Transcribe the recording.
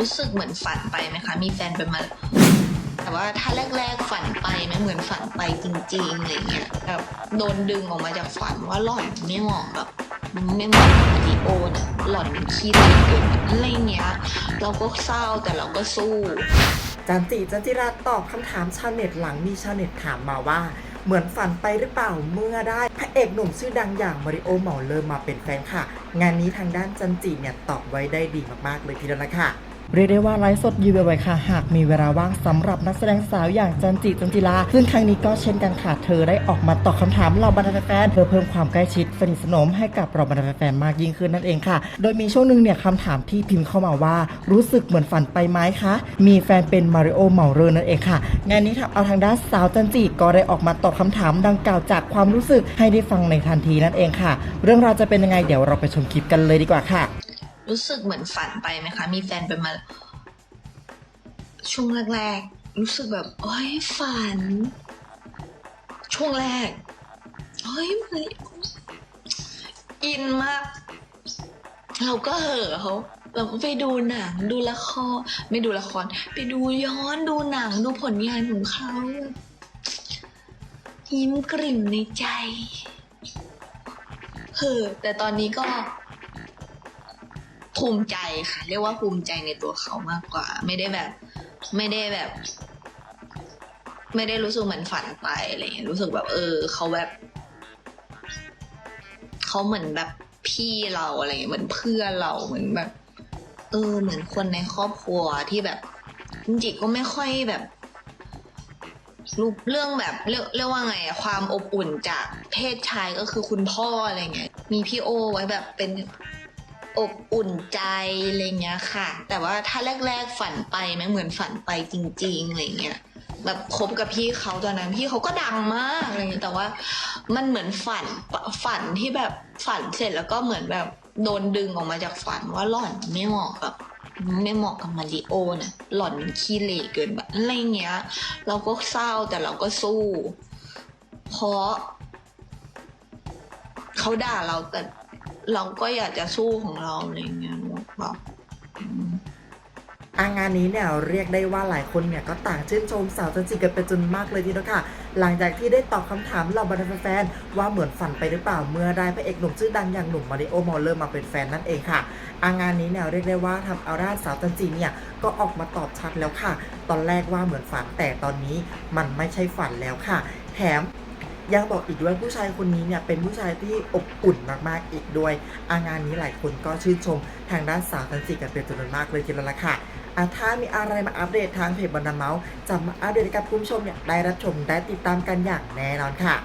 รู้สึกเหมือนฝันไปไหมคะ มีแฟนไปมาแต่ว่าถ้าแรก ๆฝันไปไหมเหมือนฝันไปจริงๆอะไรเงี้ยแบบโดนดึงออกมาจากฝันว่าหล่อนไม่เหมาะกับไม่เหมาะกับมาริโอนะหล่อนขี้เหร่เกินอะไรเงี้ย เราก็เศร้าแต่เราก็สู้ จันจิจันจิราตอบคำถามชาวเน็ตหลังมีชาวเน็ตถามมาว่าเหมือนฝันไปหรือเปล่าเมื่อได้พระเอกหนุ่มชื่อดังอย่างมาริโอเหมาเลอมาเป็นแฟนค่ะ งานนี้ทางด้านจันจิเนี่ยตอบไว้ได้ดีมากๆเลยทีเดียวนะคะ เรียกได้ว่าไลฟ์สดยืนบ่อยๆค่ะ หากมีเวลาว่างสำหรับนักแสดงสาวอย่างจันจิจันจิลา ซึ่งครั้งนี้ก็เช่นกันค่ะ เธอได้ออกมาตอบคำถามเหล่าบรรดาแฟนเพื่อเพิ่มความใกล้ชิดสนิทสนมให้กับเราบรรดาแฟนมากยิ่งขึ้นนั่นเองค่ะ โดยมีช่วงหนึ่งเนี่ยคำถามที่พิมพ์เข้ามาว่า รู้สึกเหมือนฝันไปไหมคะ มีแฟนเป็นมาริโอเหมาเรอนั่นเองค่ะ งานนี้ทำเอาทางด้านสาวจันจิก็ได้ออกมาตอบคำถามดังกล่าวจากความรู้สึกให้ได้ฟังในทันทีนั่นเองค่ะ เรื่องราวจะเป็นยังไงเดี๋ยวเราไปชมคลิปกันเลยดีกว่าค่ะ รู้สึกเหมือนฝันไปไหมคะ มีแฟนไปมาช่วงแรกๆ รู้สึกแบบโอ้ยฝัน ช่วงแรกเฮ้ยมันอินมาก เราก็เห่อเขาเราก็ไปดูหนังดูละครไม่ดูละคร ไปดูย้อนดูหนังดูผลงานของเขายิ้มกริ่มในใจเหอแต่ตอนนี้ก็ ภูมิใจค่ะ เรียกว่าภูมิใจในตัวเขามากกว่า ไม่ได้แบบ ไม่ได้แบบ ไม่ได้รู้สึกเหมือนฝันไปอะไรเงี้ยรู้สึกแบบ เออเขาแบบเขาเหมือนแบบพี่เราอะไรเงี้ยเหมือนเพื่อนเราเหมือนแบบ เออ เหมือนคนในครอบครัวที่แบบจริงๆก็ไม่ค่อยแบบรู้เรื่องแบบเรียกเรียกว่าไงอะความอบอุ่นจากเพศชายก็คือคุณพ่ออะไรเงี้ยมีพี่โอไว้แบบเป็น อบอุ่นใจอะไรเงี้ยค่ะ แต่ว่าถ้าแรก ๆฝันไปไหมเหมือนฝันไปจริงๆอะไรเงี้ยแบบคบกับพี่เขาตอนนั้นพี่เขาก็ดังมากอะไรเงี้ยแต่ว่ามันเหมือนฝันฝันที่แบบฝันเสร็จแล้วก็เหมือนแบบโดนดึงออกมาจากฝันว่าหล่อนไม่เหมาะกับไม่เหมาะกับมาริโอนะหล่อนมันขี้เหร่เกินแบบอะไรเงี้ย เราก็เศร้าแต่เราก็สู้ เพราะเขาด่าเราแต่ เราก็อยากจะสู้ของเราอะไรเงี้ยแบบอืมอางานนี้เนี่ยเรียกได้ว่าหลายคนเนี่ยก็ต่างชื่นชมสาวจันจิกันเป็นจนมากเลยทีเดียวค่ะ หลังจากที่ได้ตอบคำถามเหล่าบรรดาแฟนๆว่าเหมือนฝันไปหรือเปล่าเมื่อได้พระเอกหนุ่มชื่อดังอย่างหนุ่มมาริโอมอลเลอร์มาเป็นแฟนนั่นเองค่ะอางานนี้เนี่ยเรียกได้ว่าทำเอาด้าสาวจันจิเนี่ยก็ออกมาตอบชัดแล้วค่ะ ตอนแรกว่าเหมือนฝันแต่ตอนนี้มันไม่ใช่ฝันแล้วค่ะ แถม ยังบอกอีกด้วยผู้ชายคนนี้เนี่ยเป็นผู้ชายที่อบอุ่นมากๆอีกด้วย อางานนี้หลายคนก็ชื่นชมทางด้านสาวทันจิกันเป็นจำนวนมากเลยทีเดียวละค่ะอะถ้ามีอะไรมาอัปเดตทางเพจบันดาเมาส์จะมาอัปเดตกับคุณผู้ชมเนี่ยได้รับชมได้ติดตามกันอย่างแน่นอนค่ะ